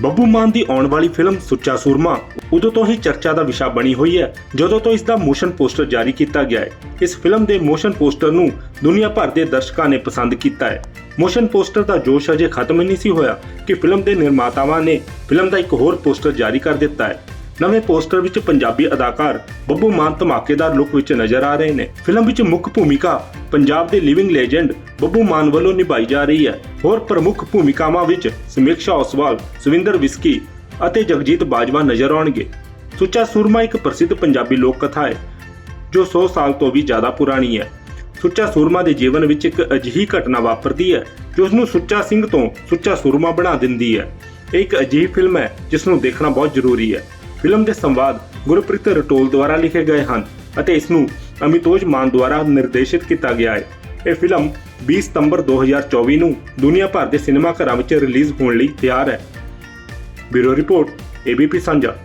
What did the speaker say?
ਬੱਬੂ ਮਾਨ ਦੀ ਆਉਣ ਵਾਲੀ ਫਿਲਮ ਸੁੱਚਾ ਸੂਰਮਾ ਉਦੋਂ ਤੋਂ ਹੀ ਚਰਚਾ ਦਾ ਵਿਸ਼ਾ ਬਣੀ ਹੋਈ ਹੈ, ਜਦੋਂ ਤੋਂ ਇਸ ਦਾ ਮੋਸ਼ਨ ਪੋਸਟਰ ਜਾਰੀ ਕੀਤਾ ਗਿਆ ਹੈ। ਇਸ ਫਿਲਮ ਦੇ ਮੋਸ਼ਨ ਪੋਸਟਰ ਨੂੰ ਦੁਨੀਆ ਭਰ ਦੇ ਦਰਸ਼ਕਾਂ ਨੇ ਪਸੰਦ ਕੀਤਾ ਹੈ। ਮੋਸ਼ਨ ਪੋਸਟਰ ਦਾ ਜੋਸ਼ ਅਜੇ ਖਤਮ ਹੀ ਨਹੀਂ ਸੀ ਹੋਇਆ ਕਿ ਫਿਲਮ ਦੇ ਨਿਰਮਾਤਾਵਾਂ ਨੇ ਫਿਲਮ ਦਾ ਇੱਕ ਹੋਰ ਪੋਸਟਰ ਜਾਰੀ ਕਰ ਦਿੱਤਾ ਹੈ। ਨਵੇਂ ਪੋਸਟਰ ਵਿੱਚ ਪੰਜਾਬੀ ਅਦਾਕਾਰ ਬੱਬੂ ਮਾਨ ਧਮਾਕੇਦਾਰ ਲੁੱਕ ਵਿੱਚ ਨਜ਼ਰ ਆ ਰਹੇ ਨੇ। ਫਿਲਮ ਵਿੱਚ ਮੁੱਖ ਭੂਮਿਕਾ ਪੰਜਾਬ ਦੇ ਲਿਵਿੰਗ ਲੈਜੈਂਡ ਬੱਬੂ ਮਾਨ ਵੱਲੋਂ ਨਿਭਾਈ ਜਾ ਰਹੀ ਹੈ। ਹੋਰ ਪ੍ਰਮੁੱਖ ਭੂਮਿਕਾਵਾਂ ਵਿੱਚ ਸਮੀਕਸ਼ਾ ਓਸਵਾਲ, ਸੁਵਿੰਦਰ ਵਿਸਕੀ ਅਤੇ ਜਗਜੀਤ ਬਾਜਵਾ ਨਜ਼ਰ ਆਉਣਗੇ। ਸੁੱਚਾ ਸੂਰਮਾ ਇੱਕ ਪ੍ਰਸਿੱਧ ਪੰਜਾਬੀ ਲੋਕ ਕਥਾ ਹੈ, ਜੋ 100 ਸਾਲ ਤੋਂ ਵੀ ਜ਼ਿਆਦਾ ਪੁਰਾਣੀ ਹੈ। ਸੁੱਚਾ ਸੂਰਮਾ ਦੇ ਜੀਵਨ ਵਿੱਚ ਇੱਕ ਅਜਿਹੀ ਘਟਨਾ ਵਾਪਰਦੀ ਹੈ, ਜੋ ਉਸ ਨੂੰ ਸੁੱਚਾ ਸਿੰਘ ਤੋਂ ਸੁੱਚਾ ਸੂਰਮਾ ਬਣਾ ਦਿੰਦੀ ਹੈ। ਇਹ ਇੱਕ ਅਜਿਹੀ ਫਿਲਮ ਹੈ ਜਿਸ ਨੂੰ ਦੇਖਣਾ ਬਹੁਤ ਜ਼ਰੂਰੀ ਹੈ। ਫਿਲਮ ਦੇ ਸੰਵਾਦ ਗੁਰਪ੍ਰੀਤ ਰਟੋਲ ਦੁਆਰਾ ਲਿਖੇ ਗਏ ਹਨ ਅਤੇ ਇਸ ਨੂੰ ਅਮਿਤੋਜ ਮਾਨ ਦੁਆਰਾ ਨਿਰਦੇਸ਼ਿਤ ਕੀਤਾ ਗਿਆ ਹੈ। ਇਹ ਫਿਲਮ 20 ਸਤੰਬਰ 2024 ਨੂੰ ਦੁਨੀਆ ਭਰ ਦੇ ਸਿਨੇਮਾ ਘਰਾਂ ਵਿੱਚ ਰਿਲੀਜ਼ ਹੋਣ ਲਈ ਤਿਆਰ ਹੈ। ਬਿਊਰੋ ਰਿਪੋਰਟ, ਏਬੀਪੀ ਸਾਂਝਾ।